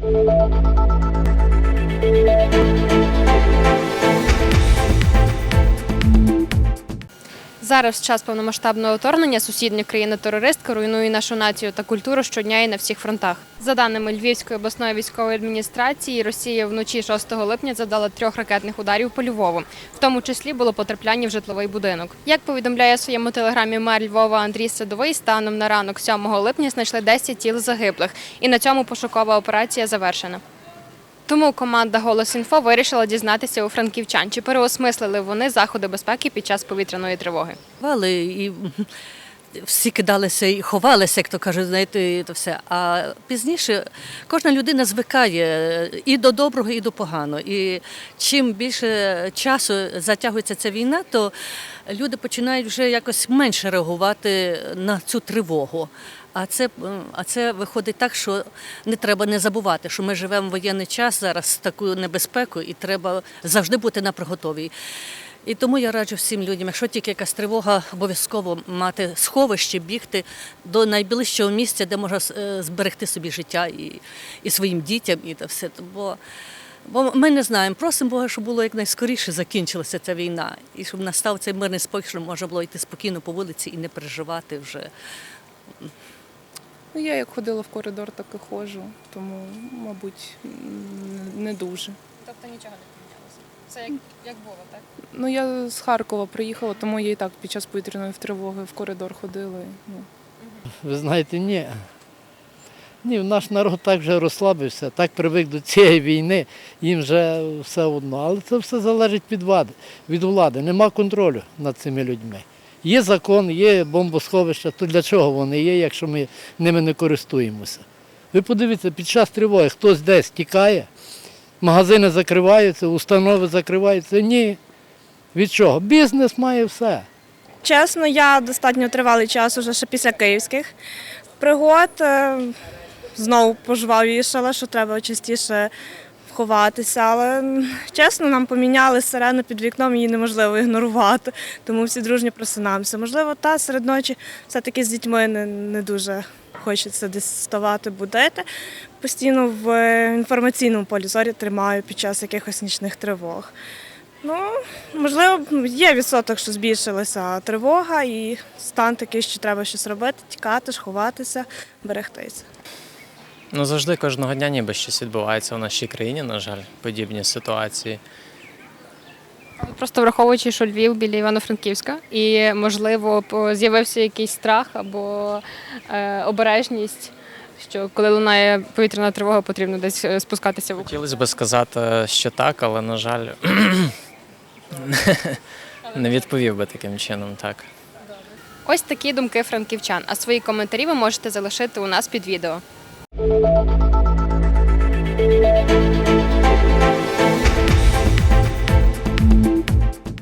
Thank you. Зараз, час повномасштабного вторгнення, сусідня країна-терористка руйнує нашу націю та культуру щодня і на всіх фронтах. За даними Львівської обласної військової адміністрації, Росія вночі 6 липня завдала трьох ракетних ударів по Львову. В тому числі було потрапляння в житловий будинок. Як повідомляє в своєму телеграмі мер Львова Андрій Садовий, станом на ранок 7 липня знайшли 10 тіл загиблих, і на цьому пошукова операція завершена. Тому команда Голос інфо вирішила дізнатися у франківчан, чи переосмислили вони заходи безпеки під час повітряної тривоги. Вали і всі кидалися і ховалися, як то кажуть, знаєте, і то все. А пізніше кожна людина звикає і до доброго, і до поганого. І чим більше часу затягується ця війна, то люди починають вже якось менше реагувати на цю тривогу. А це, а це виходить так, що не треба не забувати, що ми живемо в воєнний час зараз з такою небезпекою, і треба завжди бути на приготові. І тому я раджу всім людям, якщо тільки якась тривога, обов'язково мати сховище, бігти до найближчого місця, де можна е, зберегти собі життя і, і своїм дітям, і те все. Бо, бо ми не знаємо, просимо Бога, щоб було якнайскоріше закінчилася ця війна, і щоб настав цей мирний спокій, щоб можна було йти спокійно по вулиці і не переживати вже. Ну, я як ходила в коридор, так і ходжу, тому, мабуть, не дуже. Тобто нічого не Все як, як було, так? Ну, я з Харкова приїхала, тому я і так під час повітряної тривоги в коридор ходила. Ну, Ви знаєте, ні. Ні, наш народ так вже розслабився, так привик до цієї війни, їм вже все одно. Але це все залежить від влади. Від влади. Нема контролю над цими людьми. Є закон, є бомбосховища, то для чого вони є, якщо ми ними не користуємося? Ви подивіться, під час тривоги хтось десь тікає, магазини закриваються, установи закриваються. Ні. Від чого? Бізнес має все. Чесно, я достатньо тривалий час уже ще після київських пригод. е, Знову пожвавішала, що треба частіше ховатися. Але чесно, нам поміняли сирену під вікном, її неможливо ігнорувати. Тому всі дружньо просинаємося. Можливо, та серед ночі все-таки з дітьми не, не дуже хочеться десь вставати, будити. Постійно в інформаційному полі зорі тримаю під час якихось нічних тривог. Ну, можливо, є відсоток, що збільшилася тривога, і стан такий, що треба щось робити, тікати, ховатися, берегтися. Ну, завжди кожного дня ніби щось відбувається в нашій країні, на жаль, подібні ситуації. Просто враховуючи, що Львів біля Івано-Франківська, і можливо з'явився якийсь страх або е, обережність, що коли лунає повітряна тривога, потрібно десь е, спускатися в укриття. Хотілося б сказати, що так, але, на жаль, не відповів би таким чином, так. Ось такі думки франківчан. А свої коментарі ви можете залишити у нас під відео.